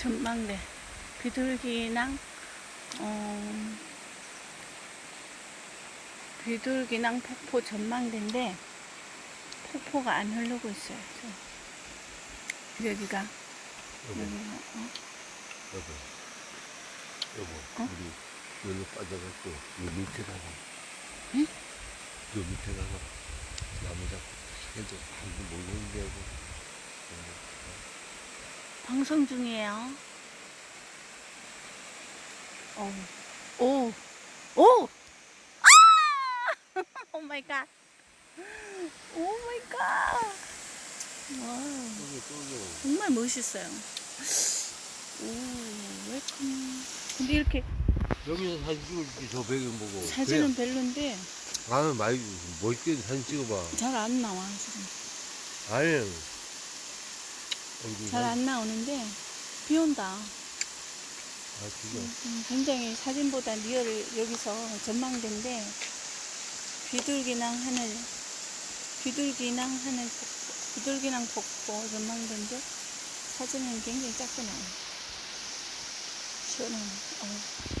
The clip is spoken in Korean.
전망대 비둘기낭 어, 비둘기낭 폭포 전망대인데 폭포가 안 흐르고 있어요. 저. 여기가 여보, 여기가 어? 여보, 여보, 어? 우리 여기 빠져갖고 요 밑에다가, 응? 요 밑에다가 나무 잡고 해도 한번 모르는데 하고. 방송 중이에요. 어. 오, 오, 아! 오 마이 갓. 오 마이 갓. 와, 정말 멋있어요. 오, 웰컴. 근데 이렇게 여기서 사진 찍을지 저 배경 보고. 사진은 별론데 나는 많이 멋있게 사진 찍어봐. 잘 안 나와 지금. 아니. 잘 안 나오는데 비 온다. 아 진짜. 음, 굉장히 사진보다 리얼을 여기서 전망대인데 비둘기낭 하늘 비둘기낭 하늘 폭포, 비둘기낭 폭포 전망대인데 사진은 굉장히 작게 나와요. 시원하네. 어.